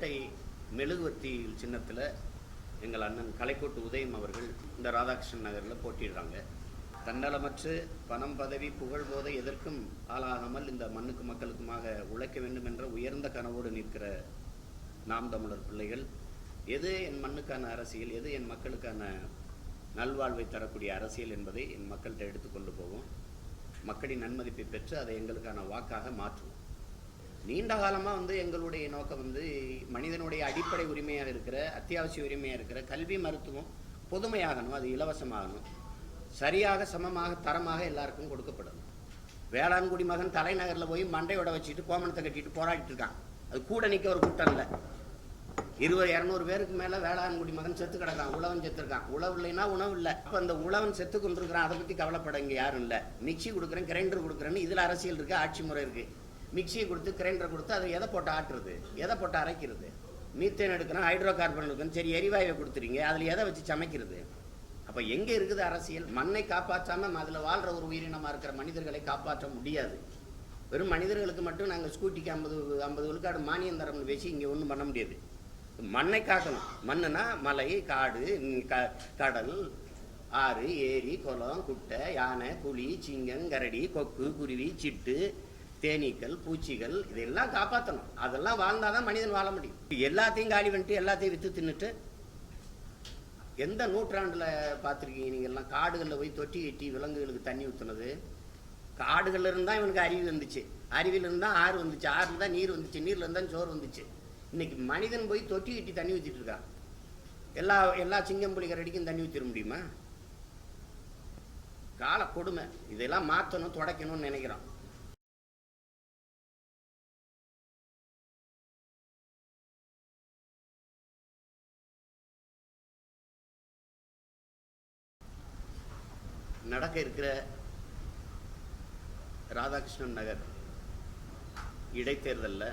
இரட்டை மெழுகுவர்த்தி சின்னத்தில் எங்கள் அண்ணன் கலைக்கோட்டு உதயம் அவர்கள் இந்த ராதாகிருஷ்ணன் நகரில் போட்டிடுறாங்க தன்னலமற்று பணம் பதவி புகழ் போதை எதற்கும் ஆளாகாமல் இந்த மண்ணுக்கு மக்களுக்குமாக உழைக்க வேண்டும் என்ற உயர்ந்த கனவோடு நிற்கிற நாம் தமிழர் பிள்ளைகள் எது என் மண்ணுக்கான அரசியல் எது என் மக்களுக்கான நல்வாழ்வை தரக்கூடிய அரசியல் என்பதை என் மக்கள்கிட்ட எடுத்துக்கொண்டு போவோம். மக்களின் நன்மதிப்பை பெற்று அதை எங்களுக்கான வாக்காக மாற்றுவோம். நீண்ட காலமாக வந்து எங்களுடைய நோக்கம் வந்து மனிதனுடைய அடிப்படை உரிமையாக இருக்கிற அத்தியாவசிய உரிமையாக இருக்கிற கல்வி மருத்துவம் பொதுமையாகணும் அது இலவசமாகணும். சரியாக சமமாக தரமாக எல்லாருக்கும் கொடுக்கப்படணும் வேளாண்குடி மகன் தலைநகரில் போய் மண்டையோட வச்சுட்டு கோமணத்தை கட்டிட்டு போராடிட்டு இருக்கான். அது கூட நிற்க ஒரு கூட்டம் இல்லை. இருபது இரநூறு பேருக்கு மேலே வேளாண்குடி மகன் செத்து கிடக்கான் உழவன் செத்துருக்கான் உழவு இல்லைன்னா உணவு இல்லை. அப்போ அந்த உழவன் செத்து கொண்டிருக்கிறான் அதை பற்றி கவலைப்பட இங்கே யாரும் இல்லை. மிக்சி கொடுக்குறேன் கிரைண்டர் கொடுக்குறேன்னு இதில் அரசியல் இருக்குது ஆட்சி முறை இருக்குது மிக்சியை கொடுத்து கிரைண்டரை கொடுத்து அதை எதை போட்டு ஆட்டுறது? எதை போட்டு அரைக்கிறது? மீத்தேன் எடுக்கிறோம் ஹைட்ரோ கார்பன் எடுக்கணும் சரி எரிவாயுவை கொடுத்துறீங்க அதில் எதை வச்சு சமைக்கிறது? அப்போ எங்கே இருக்குது அரசியல்? மண்ணை காப்பாற்றாமல் அதில் வாழ்கிற ஒரு உயிரினமாக இருக்கிற மனிதர்களை காப்பாற்ற முடியாது. வெறும் மனிதர்களுக்கு மட்டும் நாங்கள் ஸ்கூட்டிக்கு ஐம்பது ஐம்பது விழுக்காடு மானியம் தரம்னு பேசி இங்கே ஒன்றும் பண்ண முடியாது. மண்ணை காக்கணும். மண்ணுனா மலை காடு க- கடல் ஆறு ஏரி குளம் குட்டை யானை புலி சிங்கம் கரடி கொக்கு குருவி சிட்டு தேனீக்கள் பூச்சிகள் இதெல்லாம் காப்பாற்றணும் அதெல்லாம் வாழ்ந்தால் தான் மனிதன் வாழ முடியும். எல்லாத்தையும் காலி பண்ணிட்டு எல்லாத்தையும் விற்று தின்னுட்டு எந்த நூற்றாண்டில் பார்த்துருக்கீங்க நீங்கள்லாம் காடுகளில் போய் தொட்டி கட்டி விலங்குகளுக்கு தண்ணி ஊற்றுனது காடுகளில் இருந்தால் இவனுக்கு அறிவு வந்துச்சு. அறிவில் இருந்தால் ஆறு வந்துச்சு. ஆறு இருந்தால் நீர் வந்துச்சு. நீரில் இருந்தால் சோறு வந்துச்சு. இன்னைக்கு மனிதன் போய் தொட்டி கட்டி தண்ணி ஊற்றிட்டு இருக்கான். எல்லா எல்லா சிங்கம் புலி தண்ணி ஊற்றிட முடியுமா? கால கொடுமை. இதெல்லாம் மாற்றணும் துடைக்கணும்னு நினைக்கிறோம். நடக்க இருக்கிற ராதாகிருஷ்ணன் நகர் இடைத்தேர்தலில்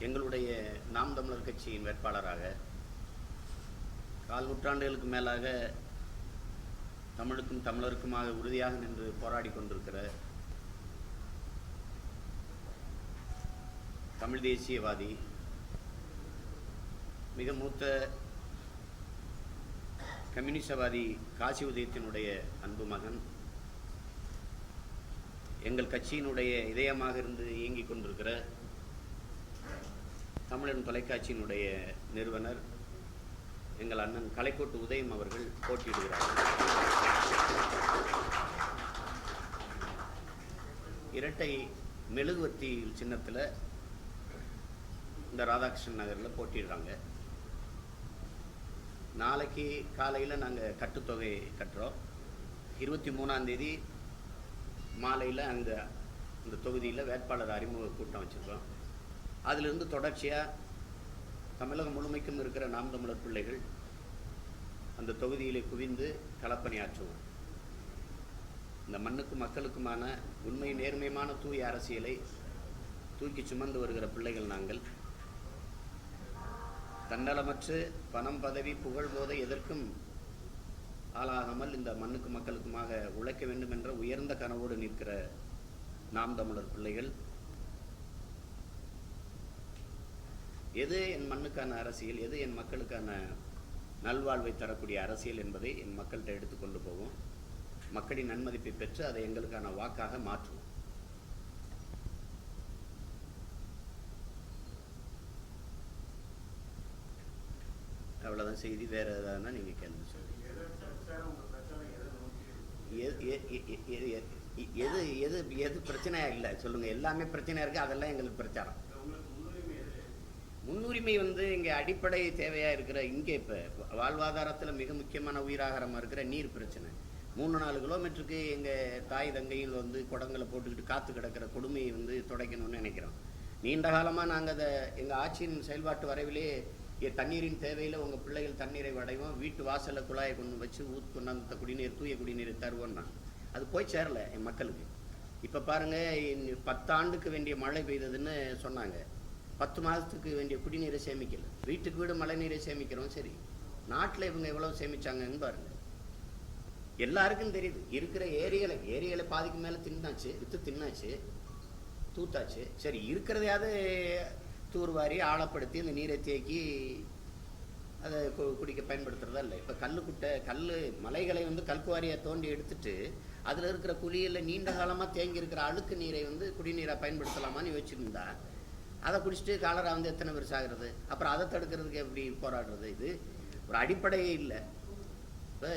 எங்களுடைய நாம் தமிழர் கட்சியின் வேட்பாளராக கால் நூற்றாண்டுகளுக்கு மேலாக தமிழுக்கும் தமிழருக்குமாக உறுதியாக நின்று போராடி கொண்டிருக்கிற தமிழ் தேசியவாதி மிக மூத்த கம்யூனிஸ்டவாதி காசி உதயத்தினுடைய அன்பு மகன் எங்கள் கட்சியினுடைய இதயமாக இருந்து இயங்கிக் கொண்டிருக்கிற தமிழன் தொலைக்காட்சியினுடைய நிறுவனர் எங்கள் அண்ணன் கலைக்கோட்டு உதயம் அவர்கள் போட்டியிடுகிறார். இரட்டை மெழுகுவர்த்தி சின்னத்தில் இந்த ராதாகிருஷ்ணன் நகரில் போட்டிடுறாங்க நாளைக்கு காலையில் நாங்கள் கட்டுத்தொகை கட்டுறோம். இருபத்தி மூணாந்தேதி மாலையில் அந்த இந்த தொகுதியில் வேட்பாளர் அறிமுக கூட்டம் வச்சுருக்கோம். அதிலிருந்து தொடர்ச்சியாக தமிழகம் முழுமைக்கும் இருக்கிற நாம் தமிழர் பிள்ளைகள் அந்த தொகுதியிலே குவிந்து களப்பணியாற்றுவோம். இந்த மண்ணுக்கு மக்களுக்குமான உண்மை நேர்மையான தூய அரசியலை தூக்கி சுமந்து வருகிற பிள்ளைகள் நாங்கள். தன்னலமற்று பணம் பதவி புகழ் போதை எதற்கும் ஆளாகாமல் இந்த மண்ணுக்கு மக்களுக்குமாக உழைக்க வேண்டும் என்ற உயர்ந்த கனவோடு நிற்கிற நாம் தமிழர் பிள்ளைகள் எது என் மண்ணுக்கான அரசியல் எது என் மக்களுக்கான நல்வாழ்வை தரக்கூடிய அரசியல் என்பதை என் மக்கள்கிட்ட எடுத்துக்கொண்டு போவோம். மக்களின் நன்மதிப்பை பெற்று அதை எங்களுக்கான வாக்காக மாற்றுவோம். அவ்வளோதான் செய்தி வேற ஏதாவதுனா நீங்கள் கேள்வி சொல்லுங்க எது எ- எது எது எது பிரச்சனையா இல்லை சொல்லுங்க. எல்லாமே பிரச்சனையா இருக்கு அதெல்லாம் எங்களுக்கு பிரச்சாரம். முன்னுரிமை வந்து இங்கே அடிப்படை தேவையாக இருக்கிற இங்கே இப்போ வாழ்வாதாரத்தில் மிக முக்கியமான உயிராகாரமாக இருக்கிற நீர் பிரச்சனை. மூணு நாலு கிலோமீட்டருக்கு எங்கள் தாய் தங்கையில் வந்து குடங்களை போட்டுக்கிட்டு காத்து கிடக்கிற கொடுமையை வந்து துடைக்கணும்னு நினைக்கிறோம். நீண்ட காலமாக நாங்கள் அதை எங்கள் ஆட்சியின் செயல்பாட்டு வரைவிலே தண்ணீரின் தேவையில் உங்கள் பிள்ளைகள் தண்ணீரை அடைவோம் வீட்டு வாசலில் குழாயை கொண்டு வச்சு ஊத் கொண்டாந்த குடிநீர் தூய குடிநீர் தருவோன்னா அது போய் சேரல என் மக்களுக்கு. இப்போ பாருங்கள் பத்தாண்டுக்கு வேண்டிய மழை பெய்ததுன்னு சொன்னாங்க. பத்து மாதத்துக்கு வேண்டிய குடிநீரை சேமிக்கல. வீட்டுக்கு வீடு மழை நீரை சேமிக்கிறோம் சரி. நாட்டில் இவங்க எவ்வளோ சேமிச்சாங்கன்னு பாருங்கள் எல்லாருக்கும் தெரியுது. இருக்கிற ஏரிகளை ஏரிகளை பாதிக்கு மேலே தின்னாச்சு வித்து தின்னாச்சு தூத்தாச்சு. சரி இருக்கிறதையாவது தூர்வாரி ஆழப்படுத்தி இந்த நீரை தேக்கி அதை கு- குடிக்க பயன்படுத்துறதா இல்லை இப்போ கல் குட்டை கல் மலைகளை வந்து கல்குவாரியை தோண்டி எடுத்துட்டு அதில் இருக்கிற குழியில் நீண்ட காலமாக தேங்கி இருக்கிற அழுக்கு நீரை வந்து குடிநீராக பயன்படுத்தலாமான்னு யோசிச்சிருந்தா அதை குடிச்சிட்டு காலரா வந்து எத்தனை பேர் சாகிறது அப்புறம் அதை தடுக்கிறதுக்கு எப்படி போராடுறது இது? ஒரு அடிப்படையே இல்லை. இப்போ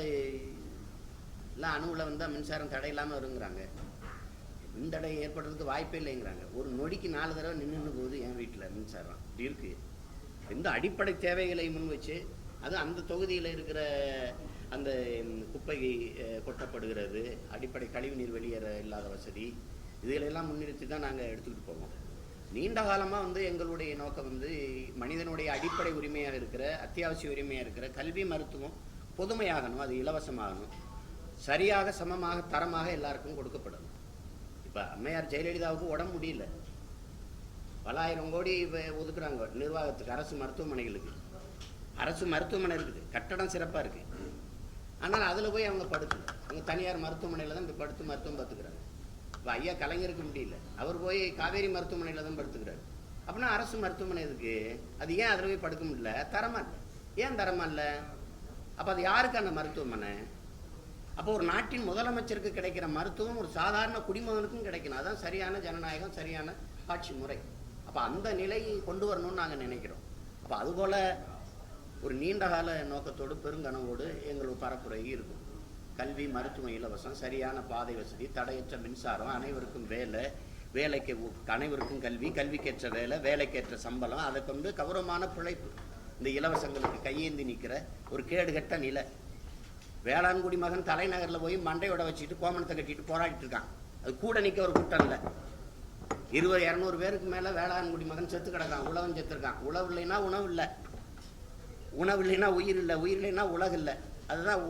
எல்லாம் அணுவில் வந்தால் மின்சாரம் தடையில்லாமல் இருங்கிறாங்க வருங்கிறாங்க. மின்தடை ஏற்படுறதுக்கு வாய்ப்பே இல்லைங்கிறாங்க. ஒரு நொடிக்கு நாலு தடவை நின்று போகுது என் வீட்டில் மின்சாரம். இப்படி இருக்கு. இந்த அடிப்படை தேவைகளை முன் வச்சு அது அந்த தொகுதியில் இருக்கிற அந்த குப்பை கொட்டப்படுகிறது அடிப்படை கழிவுநீர் வெளியேற இல்லாத வசதி இதுகளெல்லாம் முன்னிறுத்தி தான் நாங்கள் எடுத்துக்கிட்டு போவோம். நீண்ட காலமாக வந்து எங்களுடைய நோக்கம் வந்து மனிதனுடைய அடிப்படை உரிமையாக இருக்கிற அத்தியாவசிய உரிமையாக இருக்கிற கல்வி மருத்துவம் பொதுமையாகணும் அது இலவசமாகணும். சரியாக சமமாக தரமாக எல்லாருக்கும் கொடுக்கப்படும். இப்போ அம்மையார் ஜெயலலிதாவுக்கு உடம்பு முடியல. பலாயிரம் கோடி இப்போ ஒதுக்குறாங்க நிர்வாகத்துக்கு அரசு மருத்துவமனைகளுக்கு. அரசு மருத்துவமனை இருக்குது. கட்டடம் சிறப்பாக இருக்குது ஆனால் அதில் போய் அவங்க படுத்து அவங்க தனியார் மருத்துவமனையில் தான் இப்போ படுத்து மருத்துவம் பார்த்துக்கிறாங்க. இப்போ ஐயா கலைஞருக்கு முடியல. அவர் போய் காவேரி மருத்துவமனையில் தான் படுத்துக்கிறாரு. அப்படின்னா அரசு மருத்துவமனை இருக்கு அது ஏன் அதில் போய் படுக்க முடியல? தரமா இல்லை. ஏன் தரமா இல்லை? அப்போ அது யாருக்கான மருத்துவமனை? அப்போ ஒரு நாட்டின் முதலமைச்சருக்கு கிடைக்கிற மருத்துவம் ஒரு சாதாரண குடிமகனுக்கும் கிடைக்கணும். அதான் சரியான ஜனநாயகம் சரியான ஆட்சி முறை. அப்போ அந்த நிலையை கொண்டு வரணும்னு நாங்கள் நினைக்கிறோம். அப்போ அதுபோல் ஒரு நீண்டகால நோக்கத்தோடு பெருங்கனவோடு எங்களுக்கு பரப்புரை இருக்கும். கல்வி மருத்துவம் இலவசம் சரியான பாதை வசதி தடையற்ற மின்சாரம் அனைவருக்கும் வேலை வேலைக்கு அனைவருக்கும் கல்வி கல்விக்கேற்ற வேலை வேலைக்கேற்ற சம்பளம் அதை கொண்டு கௌரவமான பிழைப்பு. இந்த இலவசங்களுக்கு கையேந்தி நிற்கிற ஒரு கேடுகட்ட நிலை. வேளாண்குடி மகன் தலைநகரில் போய் மண்டையோட வச்சுட்டு கோமணத்தை கட்டிட்டு போராடிட்டு இருக்கான். அது கூட நிற்க ஒரு கூட்டம் இல்லை. இருபது இரநூறு பேருக்கு மேலே வேளாண்குடி மகன் செத்து கிடக்கான். உழவன் செத்துருக்கான். உழவு இல்லைன்னா உணவு இல்லை. உணவு இல்லைன்னா உயிர் இல்லை. உயிர் இல்லைன்னா உலகு இல்லை. அதுதான்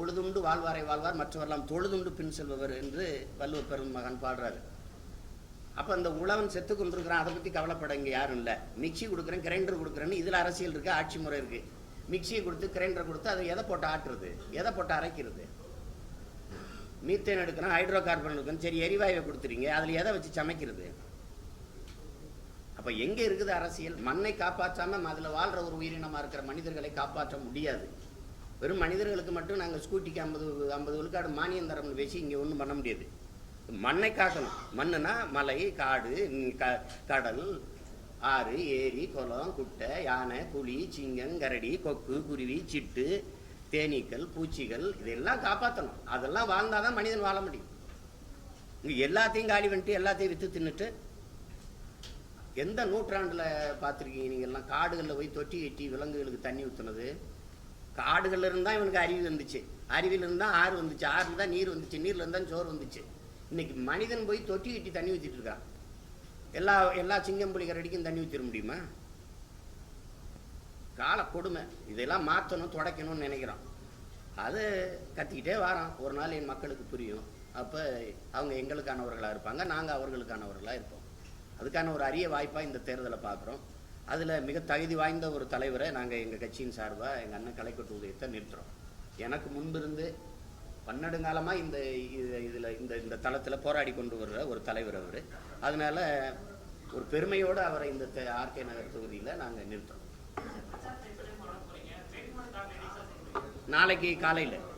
உழுதுண்டு வாழ்வாரை வாழ்வார் மற்றவரெல்லாம் தொழுதுண்டு பின் செல்பவர் என்று வள்ளுவர் பெரும் மகன் பாடுறாரு. அப்போ அந்த உழவன் செத்து கொண்டிருக்கிறான். அதை பற்றி கவலைப்பட இங்கே யாரும் இல்லை. மிக்சி கொடுக்குறேன் கிரைண்டர் கொடுக்குறேன்னு இதில் அரசியல் இருக்குது ஆட்சி முறை இருக்குது மிக்சியை கொடுத்து கிரைண்டரை கொடுத்து அதை எதை போட்டு ஆட்டுறது? எதை போட்டு அரைக்கிறது? மீத்தேன் எடுக்கிறோம் ஹைட்ரோ கார்பன் எடுக்கணும். சரி எரிவாயுவை கொடுத்துறீங்க அதில் எதை வச்சு சமைக்கிறது? அப்போ எங்கே இருக்குது அரசியல்? மண்ணை காப்பாற்றாமல் அதில் வாழ்கிற ஒரு உயிரினமாக இருக்கிற மனிதர்களை காப்பாற்ற முடியாது. வெறும் மனிதர்களுக்கு மட்டும் நாங்கள் ஸ்கூட்டிக்கு ஐம்பது ஐம்பது விழுக்காடு மானியம் தரம்னு பேசி இங்கே ஒன்றும் பண்ண முடியாது. மண்ணை காக்கணும். மண்ணுனா மலை காடு க கடல் ஆறு ஏரி குளம் குட்டை யானை புலி சிங்கம் கரடி கொக்கு குருவி சிட்டு தேனீக்கள் பூச்சிகள் இதெல்லாம் காப்பாற்றணும் அதெல்லாம் வாழ்ந்தால் தான் மனிதன் வாழ முடியும். எல்லாத்தையும் காலி பண்ணிட்டு எல்லாத்தையும் விற்று தின்னுட்டு எந்த நூற்றாண்டில் பார்த்துருக்கீங்க நீங்கள்லாம்? காடுகளில் போய் தொட்டி கட்டி விலங்குகளுக்கு தண்ணி ஊற்றுனது காடுகளில் இருந்தால் இவனுக்கு அறிவு வந்துச்சு. அறிவில் இருந்தால் ஆறு வந்துச்சு. ஆறுல தான் நீர் வந்துச்சு. நீரில் இருந்தால் சோறு வந்துச்சு. இன்றைக்கி மனிதன் போய் தொட்டி கட்டி தண்ணி ஊற்றிட்டு இருக்கான். எல்லா எல்லா சிங்கம் புலி அடிக்கும் தண்ணி ஊற்றிட முடியுமா? கால கொடுமை. இதெல்லாம் மாற்றணும் துடைக்கணும்னு நினைக்கிறோம். அது கத்திக்கிட்டே வரோம். ஒரு நாள் என் மக்களுக்கு புரியும். அப்போ அவங்க எங்களுக்கானவர்களாக இருப்பாங்க நாங்கள் அவர்களுக்கானவர்களாக இருப்போம். அதுக்கான ஒரு அரிய வாய்ப்பாக இந்த தேர்தலை பார்க்குறோம். அதில் மிக தகுதி வாய்ந்த ஒரு தலைவரை நாங்கள் எங்கள் கட்சியின் சார்பாக எங்கள் அண்ணன் கலைக்கட்டு உதயத்தை நிறுத்துகிறோம் எனக்கு முன்பிருந்து பன்னெடுங்காலமாக இந்த இதில் இந்த இந்த தளத்தில் போராடி கொண்டு வர்ற ஒரு தலைவர் அவர். அதனால ஒரு பெருமையோடு அவரை இந்த ஆர்கே நகர் தொகுதியில் நாங்கள் நிறுத்துறோம். நாளைக்கு காலையில்.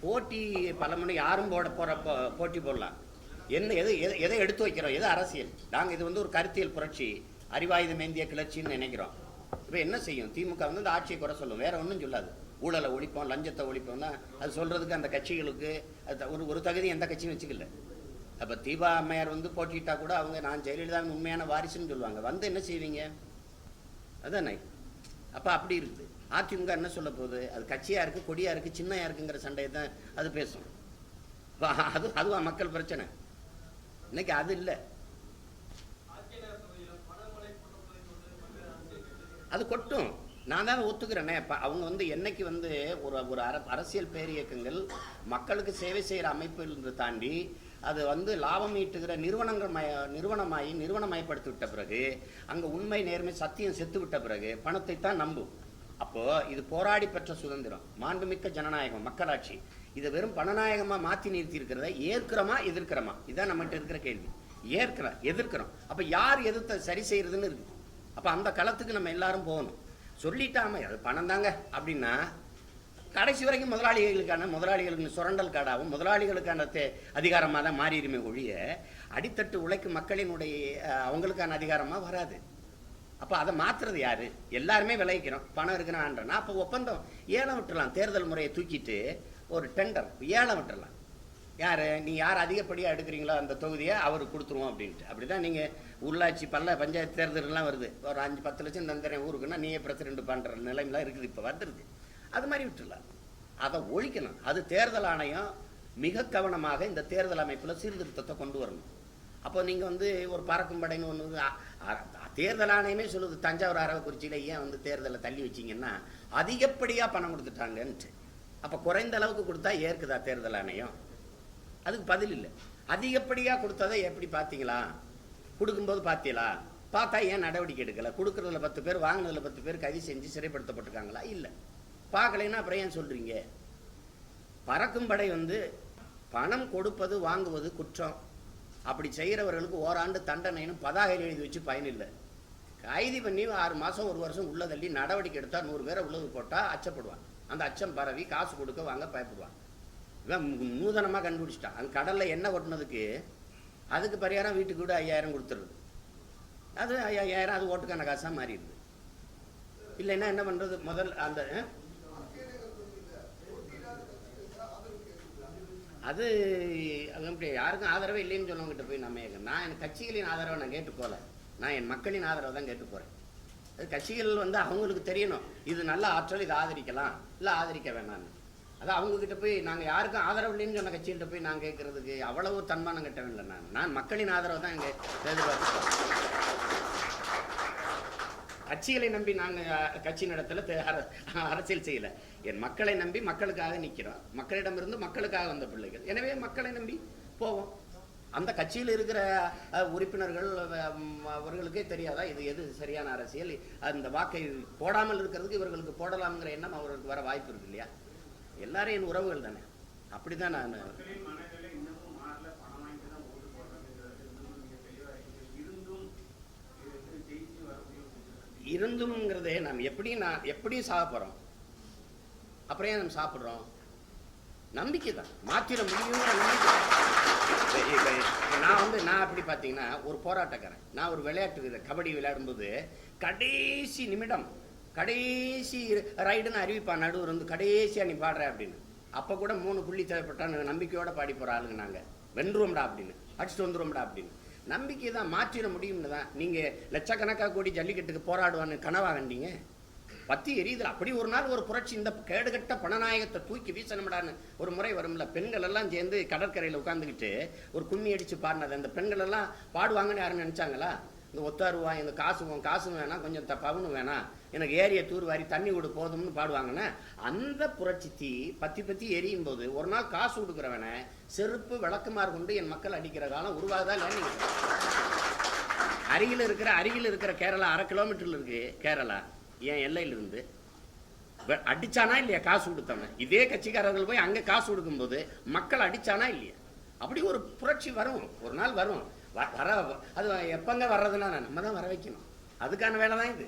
போட்டி பல மணி யாரும் போட போகிறப்போ போட்டி போடலாம். என்ன எது எதை- எதை எடுத்து வைக்கிறோம்? எது அரசியல்? நாங்கள் இது வந்து ஒரு கருத்தியல் புரட்சி அறிவாயுதம் ஏந்திய கிளர்ச்சின்னு நினைக்கிறோம். இப்போ என்ன செய்யும்? திமுக வந்து இந்த ஆட்சியை குறை சொல்லும். வேற ஒன்றும் சொல்லாது. ஊழலை ஒழிப்போம் லஞ்சத்தை ஒழிப்போம்னா அது சொல்றதுக்கு அந்த கட்சிகளுக்கு அது ஒரு ஒரு தகுதி எந்த கட்சியும் வச்சுக்கல. அப்போ தீபா அம்மையார் வந்து போட்டிட்டா கூட அவங்க நான் ஜெயலலிதாவின் உண்மையான வாரிசுன்னு சொல்லுவாங்க. வந்து என்ன செய்வீங்க? அதானே? அப்போ அப்படி இருக்குது அதிமுக என்ன சொல்ல போகுது? அது கட்சியாக இருக்குது கொடியாக இருக்குது சின்னையா இருக்குங்கிற சண்டையை தான் அது பேசும். அது அதுவா மக்கள் பிரச்சனை. இன்னைக்கு அது இல்லை. அது கொட்டும். நான் தான் ஒத்துக்கிறேனே. இப்போ அவங்க வந்து என்னைக்கு வந்து ஒரு ஒரு அர அரசியல் பேரியக்கங்கள் மக்களுக்கு சேவை செய்கிற அமைப்புன்னு தாண்டி அது வந்து லாபம் ஈட்டுகிற நிறுவனங்கள் மய நிறுவனமாகி நிறுவனமயப்படுத்தி விட்ட பிறகு அங்கே உண்மை நேர்மை சத்தியம் செத்து விட்ட பிறகு பணத்தை தான் நம்பும். அப்போது இது போராடி பெற்ற சுதந்திரம். மாண்புமிக்க ஜனநாயகம் மக்களாட்சி. இதை வெறும் பணநாயகமாக மாற்றி நிறுத்தி இருக்கிறத ஏற்கிறோமா எதிர்க்கிறோமா? இதான் நம்மகிட்ட இருக்கிற கேள்வி. ஏற்கிறோம் எதிர்க்கிறோம். அப்போ யார் எதிர்த்த சரி செய்கிறதுன்னு இருக்குது அப்போ அந்த களத்துக்கு நம்ம எல்லாரும் போகணும். சொல்லிட்டாம அது பணம் தாங்க. அப்படின்னா கடைசி வரைக்கும் முதலாளிகளுக்கான முதலாளிகளுக்கு சுரண்டல் காடாகவும் முதலாளிகளுக்கான தே அதிகாரமாக தான் மாறிடுமே ஒழிய அடித்தட்டு உழைக்கும் மக்களினுடைய அவங்களுக்கான அதிகாரமாக வராது. அப்போ அதை மாற்றுறது யார்? எல்லாருமே விளைவிக்கிறோம். பணம் இருக்கிறான்றனா அப்போ ஒப்பந்தம். ஏலம் விட்டுலாம் தேர்தல் முறையை தூக்கிட்டு ஒரு டெண்டர் ஏலம் விட்டுலாம் யார் நீ யார் அதிகப்படியாக எடுக்கிறீங்களோ அந்த தொகுதியை அவருக்கு கொடுத்துருவோம் அப்படின்ட்டு. அப்படி தான் நீங்கள் உள்ளாட்சி பல்ல பஞ்சாயத்து தேர்தல்லாம் வருது. ஒரு அஞ்சு பத்து லட்சம் தந்துறேன் ஊருக்குன்னா நீயே பிரசிடென்ட் பண்ணுற நிலைமைலாம் இருக்குது இப்போ வந்துடுது அது மாதிரி விட்டுடலாம். அதை ஒழிக்கணும். அது தேர்தல் ஆணையம் மிக கவனமாக இந்த தேர்தல் அமைப்பில் சீர்திருத்தத்தை கொண்டு வரணும். அப்போ நீங்கள் வந்து ஒரு பறக்கும் படைன்னு ஒன்று தேர்தல் ஆணையமே சொல்லுது தஞ்சாவூர் அரவக்குறிச்சியில் ஏன் வந்து தேர்தலை தள்ளி வச்சீங்கன்னா அதிகப்படியாக பணம் கொடுத்துட்டாங்கன்ட்டு. அப்போ குறைந்த அளவுக்கு கொடுத்தா ஏற்குதா தேர்தல் ஆணையம்? அதுக்கு பதில் இல்லை. அதிகப்படியாக கொடுத்ததை எப்படி பார்த்தீங்களா? கொடுக்கும்போது பார்த்தீங்களா? பார்த்தா ஏன் நடவடிக்கை எடுக்கலை? கொடுக்குறதுல பத்து பேர் வாங்கினதுல பத்து பேர் கைது செஞ்சு சிறைப்படுத்தப்பட்டிருக்காங்களா? இல்லை. பார்க்கலைன்னா அப்புறம் ஏன் சொல்கிறீங்க பறக்கும் படை வந்து பணம் கொடுப்பது வாங்குவது குற்றம். அப்படி செய்கிறவர்களுக்கு ஓராண்டு தண்டனைன்னு பதாகையில் எழுதி வச்சு பயனில்லை கைது பண்ணி ஆறு மாதம் ஒரு வருஷம் உள்ள தள்ளி நடவடிக்கை எடுத்தால் நூறு பேரை உள்ளது போட்டால் அச்சப்படுவான் அந்த அச்சம் பரவி காசு கொடுக்க வாங்க பயப்படுவான் இவன் நூதனமாக கண்டுபிடிச்சிட்டான். அந்த கடலில் எண்ணெய் கொட்டினதுக்கு அதுக்கு பரிகாரம் வீட்டுக்கு கூட ஐயாயிரம் கொடுத்துருது. அது ஐயாயிரம் அது ஓட்டுக்கான காசாக மாறிடுது. இல்லைன்னா என்ன பண்ணுறது முதல் அந்த அது அது அப்படி யாருக்கும் ஆதரவே இல்லைன்னு சொன்னவங்ககிட்ட போய் நம்ம கேட்க நான் என் கட்சிகளின் ஆதரவை நான் கேட்டு போகல. நான் என் மக்களின் ஆதரவை தான் கேட்டு போகிறேன் அது கட்சிகள் வந்து அவங்களுக்கு தெரியணும். இது நல்ல ஆற்றல் இதை ஆதரிக்கலாம். இல்லை ஆதரிக்க வேணான்னு அது அவங்கக்கிட்ட போய் நாங்கள் யாருக்கும் ஆதரவு இல்லைன்னு சொன்ன கட்சிகிட்ட போய் நான் கேட்கறதுக்கு அவ்வளவு தன்மானம் கட்டவே இல்லை நான். நான் மக்களின் ஆதரவு தான் இங்கே எதிர்பார்த்து கட்சிகளை நம்பி நாங்கள் கட்சி நடத்தல அரசியல் செய்யல. என் மக்களை நம்பி மக்களுக்காக நிற்கிறோம் மக்களிடமிருந்து மக்களுக்காக வந்த பிள்ளைகள். எனவே மக்களை நம்பி போவோம். அந்த கட்சியில் இருக்கிற அஹ், உறுப்பினர்கள் அவர்களுக்கே தெரியாதா? இது எது சரியான அரசியல்? அந்த வாக்கை போடாமல் இருக்கிறதுக்கு இவர்களுக்கு போடலாம்ங்கிற எண்ணம் அவர்களுக்கு வர வாய்ப்பு இருக்கு இல்லையா? எல்லாரும் என் உறவுகள் தானே? அப்படிதான் நான் தான் இருந்தும்ங்கிறதே நாம் எப்படி நான் எப்படி சாக போகிறோம் அப்புறம் ஏன் நம்ம சாப்பிட்றோம்? நம்பிக்கை தான். மாற்றிட முடியுங்கிற நம்பிக்கை நான் வந்து நான் எப்படி பார்த்தீங்கன்னா ஒரு போராட்டக்காரன். நான் ஒரு விளையாட்டு வீரர். கபடி விளையாடும்போது கடைசி நிமிடம் கடைசி ரைடுன்னு அறிவிப்பான் நடுவர் வந்து கடைசியாக நீ பாடுற அப்படின்னு. அப்போ கூட மூணு புள்ளி தேவைப்பட்டான்னு நம்பிக்கையோட பாடி போகிற ஆளுங்க நாங்கள் வென்றுவோம்டா அப்படின்னு. அடிச்சுட்டு வந்துருவோம்டா அப்படின்னு. நம்பிக்கை தான் மாற்றிட முடியும்னு தான் நீங்கள் லட்சக்கணக்காக கூடி ஜல்லிக்கட்டுக்கு போராடுவான்னு கனவா கண்டீங்க? பத்தி எரியுதுல அப்படி ஒரு நாள் ஒரு புரட்சி இந்த கேடுகட்ட பணநாயகத்தை தூக்கி வீசணும்டான்னு ஒரு முறை வரும்ல. பெண்கள் எல்லாம் சேர்ந்து கடற்கரையில் உட்காந்துக்கிட்டு ஒரு கும்மி அடித்து பாடினது. அந்த பெண்கள் எல்லாம் பாடுவாங்கன்னு யாரும் நினச்சாங்களா? இந்த ஒத்தாருவா இந்த காசு உன் வேணாம் கொஞ்சம் த பவுனு வேணாம். எனக்கு ஏரிய தூர் வாரி தண்ணி விடு போதும்னு பாடுவாங்கன்னா அந்த புரட்சி தீ பத்தி பத்தி எரியும் போது ஒரு நாள் காசு கொடுக்குறவனை செருப்பு விளக்குமாறு கொண்டு என் மக்கள் அடிக்கிற காலம் உருவாகுதா அருகில் இருக்கிற அருகில் இருக்கிற கேரளா அரை கிலோமீட்டர்ல இருக்கு கேரளா என் எல்லையிலிருந்து. அடிச்சானா இல்லையா காசு கொடுத்தவன்? இதே கட்சிக்காரர்கள் போய் அங்கே காசு கொடுக்கும்போது மக்கள் அடிச்சானா இல்லையா? அப்படி ஒரு புரட்சி வரும் ஒரு நாள் வரும். வர அது எப்பங்க வர்றதுன்னா நம்ம தான் வர வைக்கணும். அதுக்கான வேலை தான் இது.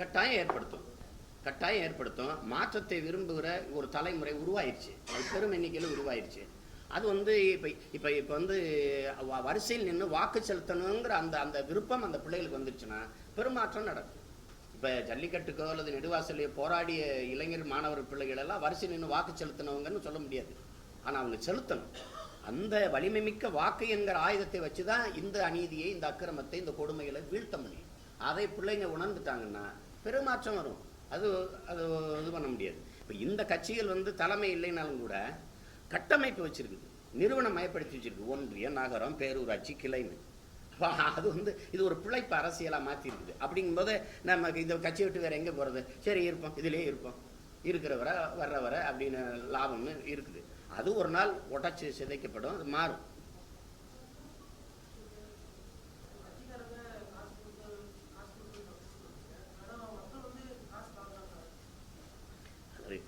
கட்டாயம் ஏற்படுத்தும். கட்டாயம் ஏற்படுத்தும். மாற்றத்தை விரும்புகிற ஒரு தலைமுறை உருவாயிருச்சு. அது பெரும் எண்ணிக்கையில் உருவாயிருச்சு. அது வந்து இப்போ இப்போ இப்போ வந்து வரிசையில் நின்று வாக்கு செலுத்தணுங்கிற அந்த அந்த விருப்பம் அந்த பிள்ளைகளுக்கு வந்துருச்சுன்னா பெருமாற்றம் நடக்கும். இப்போ ஜல்லிக்கட்டுக்கோ அல்லது நெடுவாசலையோ போராடிய இளைஞர் மாணவர் பிள்ளைகள் எல்லாம் வரிசை நின்று வாக்கு செலுத்தினவங்கன்னு சொல்ல முடியாது. ஆனால் அவங்க செலுத்தணும். அந்த வலிமை மிக்க வாக்கு என்கிற ஆயுதத்தை வச்சு தான் இந்த அநீதியை இந்த அக்கிரமத்தை இந்த கொடுமைகளை வீழ்த்த முடியும். அதை பிள்ளைங்க உணர்ந்துட்டாங்கன்னா பெருமாற்றம் வரும். அது அது இது பண்ண முடியாது. இப்போ இந்த கட்சிகள் வந்து தலைமை இல்லைனாலும் கூட கட்டமைப்பு வச்சுருக்குது. நிறுவனம் மயப்படுத்தி வச்சுருக்கு. ஒன்றிய நகரம் பேரூராட்சி கிளைன்னு. அது வந்து இது ஒரு பிழைப்பு அரசியலாக மாற்றிருக்குது அப்படிங்கும்போது நமக்கு இந்த கட்சி விட்டு வேறு எங்கே போகிறது சரி இருப்போம். இதிலே இருப்போம். இருக்கிறவரை வர்றவரை அப்படின்னு லாபம்னு இருக்குது. அது ஒரு நாள் உடச்சி சிதைக்கப்படும் அது மாறும்.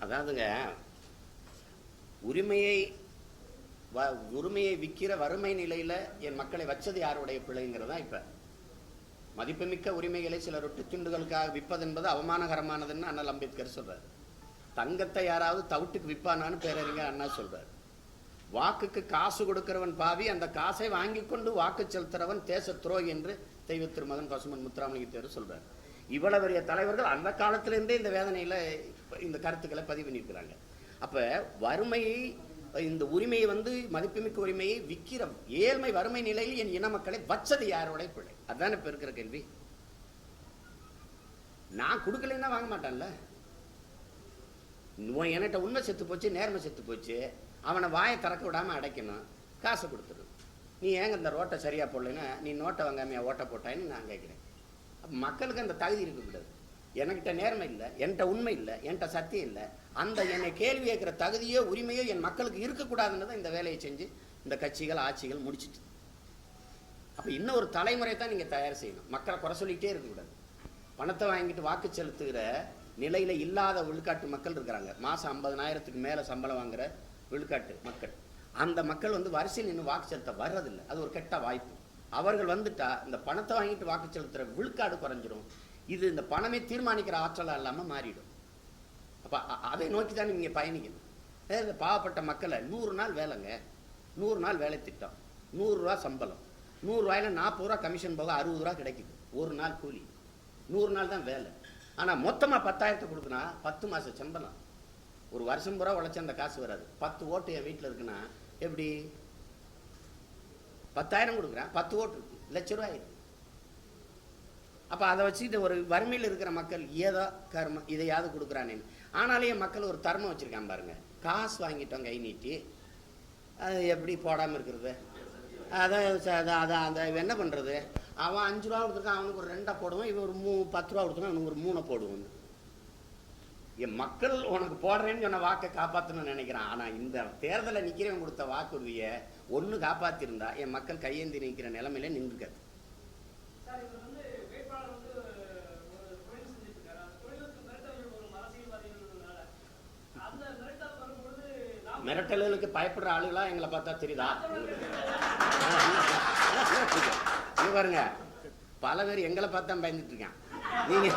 அதாவதுங்க உரிமையை வ உரிமையை விற்கிற வறுமை நிலையில் என் மக்களை வச்சது யாருடைய பிள்ளைங்கிறது தான் இப்போ. மதிப்புமிக்க உரிமைகளை சில ரொட்டி துண்டுகளுக்காக விற்பது என்பது அவமானகரமானதுன்னு அண்ணல் அம்பேத்கர் சொல்கிறார் தங்கத்தை யாராவது தவிட்டுக்கு விற்பானான்னு பேரறிஞர் அண்ணா சொல்கிறார் வாக்குக்கு காசு கொடுக்கிறவன் பாவி அந்த காசை வாங்கி கொண்டு வாக்கு செலுத்துறவன் தேச துரோகி என்று தெய்வ திருமகன் பசுமன் முத்துராமலிங்க தேவர் சொல்கிறார் இவ்வளவு பெரிய தலைவர்கள் அந்த காலத்திலேருந்தே இந்த வேதனையில் இந்த கருத்துக்களை பதிவு பண்ணியிருக்கிறாங்க. அப்போ வறுமையை இந்த உரிமையை வந்து மதிப்புமிக்க உரிமையை விற்கிற ஏழ்மை வறுமை நிலையில் என் இன மக்களை வச்சது யாரோட பிள்ளை அதுதான் இப்ப இருக்கிற கேள்வி. நான் கொடுக்கலன்னா வாங்க மாட்டான்ல. என்கிட்ட உண்மை செத்து போச்சு நேர்மை செத்து போச்சு அவனை வாயை திறக்க விடாம அடைக்கணும் காசை கொடுத்துடும் நீ ஏங்க இந்த ரோட்டை சரியா போடலைன்னா நீ நோட்டை வாங்காமையா ஓட்டை போட்டான்னு நான் கேட்குறேன். மக்களுக்கு அந்த தகுதி இருக்கக்கூடாது என்கிட்ட நேர்மை இல்லை என்கிட்ட உண்மை இல்லை என்கிட்ட சத்தியம் இல்லை. அந்த என்னை கேள்வி கேட்குற தகுதியோ உரிமையோ என் மக்களுக்கு இருக்கக்கூடாதுன்னு தான் இந்த வேலையை செஞ்சு இந்த கட்சிகள் ஆட்சிகள் முடிச்சிட்டு. அப்போ இன்னும் ஒரு தலைமுறை தான் நீங்கள் தயார் செய்யணும். மக்களை குறை சொல்லிக்கிட்டே இருக்கக்கூடாது. பணத்தை வாங்கிட்டு வாக்கு செலுத்துகிற நிலையில் இல்லாத விழுக்காட்டு மக்கள் இருக்கிறாங்க. மாதம் ஐம்பதனாயிரத்துக்கு மேலே சம்பளம் வாங்குகிற விழுக்காட்டு மக்கள். அந்த மக்கள் வந்து வரிசையில் நின்று வாக்கு செலுத்த வர்றதில்லை. அது ஒரு கெட்ட வாய்ப்பு. அவர்கள் வந்துட்டா இந்த பணத்தை வாங்கிட்டு வாக்கு செலுத்துகிற விழுக்காடு குறைஞ்சிரும். இது இந்த பணமே தீர்மானிக்கிற ஆற்றலாக இல்லாமல் மாறிடும். அப்போ அதை நோக்கி தான் நீங்கள் பயணிக்கணும். ஏ, இந்த பாவப்பட்ட மக்களை நூறு நாள் வேலைங்க. நூறு நாள் வேலை திட்டம். நூறுரூவா சம்பளம். நூறுரூவாயில் நாற்பது ரூபா கமிஷன் போக அறுபது ரூபா கிடைக்குது. ஒரு நாள் கூலி. நூறு நாள் தான் வேலை. ஆனால் மொத்தமாக பத்தாயிரத்தை கொடுக்குனா பத்து மாத சம்பளம். ஒரு வருஷம் பூரா உழைச்ச அந்த காசு வராது. பத்து ஓட்டு என் வீட்டில் இருக்குன்னா எப்படி? பத்தாயிரம் கொடுக்குறேன். பத்து ஓட்டு இருக்கு. லட்ச ரூபாய் இருக்கு அப்போ அதை வச்சுக்கிட்டு ஒரு வறுமையில் இருக்கிற மக்கள் ஏதோ கர்மம் இதையாவது கொடுக்குறானேன்னு. ஆனாலே மக்கள் ஒரு தர்மம் வச்சுருக்கான் பாருங்கள் காசு வாங்கிட்டோம் கை நீட்டி அது எப்படி போடாமல் இருக்கிறது? அதான் அதை அதான் அந்த என்ன பண்ணுறது அவன் அஞ்சு ரூபா கொடுத்துருக்கான் அவனுக்கு ஒரு ரெண்டை போடுவான் இவன் ஒரு மூ பத்து ரூபா கொடுத்துருக்கான் அவனுக்கு ஒரு மூணை போடுவான் என் மக்கள் உனக்கு போடுறேன்னு சொன்ன வாக்கை காப்பாற்றணும்னு நினைக்கிறான். ஆனால் இந்த தேர்தலில் நிற்கிறவன் கொடுத்த வாக்குறுதியை ஒன்று காப்பாற்றிருந்தா என் மக்கள் கையேந்தி நிற்கிற நிலைமையில நின்றுக்காது சார் இவர் வந்து வேட்பாளர் வந்து ஒரு தொழில் செஞ்சுட்டு இருக்காரு அந்த தொழிலுக்கு மிரட்டல்கள் வரும் அரசியல்வாதிகள்னால அந்த மிரட்டல் வரும்பொழுது மிரட்டலுக்கு மிரட்டல்களுக்கு பயப்படுற ஆளுகளா எங்களை பார்த்தா தெரியுதா? இங்க பாருங்க. பல பேர் எங்களை பார்த்தா பயந்துட்டு இருக்கான். நீங்க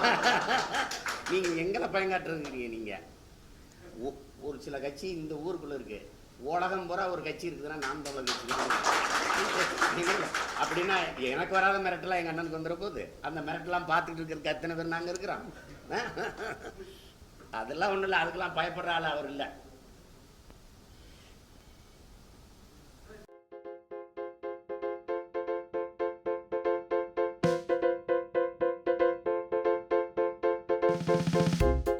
நீங்க எங்களை பயங்காட்டுறீங்க நீங்க. ஒ- ஒரு சில கட்சி இந்த ஊருக்குள்ள இருக்கு. உலகம் பூரா ஒரு கட்சி இருக்குதுன்னா நாம் தமிழர் கட்சி அப்படின்னா எனக்கு வராத மிரட்டெல்லாம் எங்க அண்ணனுக்கு வந்துட போகுது. அந்த மிரட்டெல்லாம் பார்த்துட்டு இருக்கிறதுக்கு அத்தனை பேர் நாங்க இருக்கிறோம். அதெல்லாம் ஒண்ணும் இல்லை. அதுக்கெல்லாம் பயப்படுற ஆள் அவர் இல்லை. you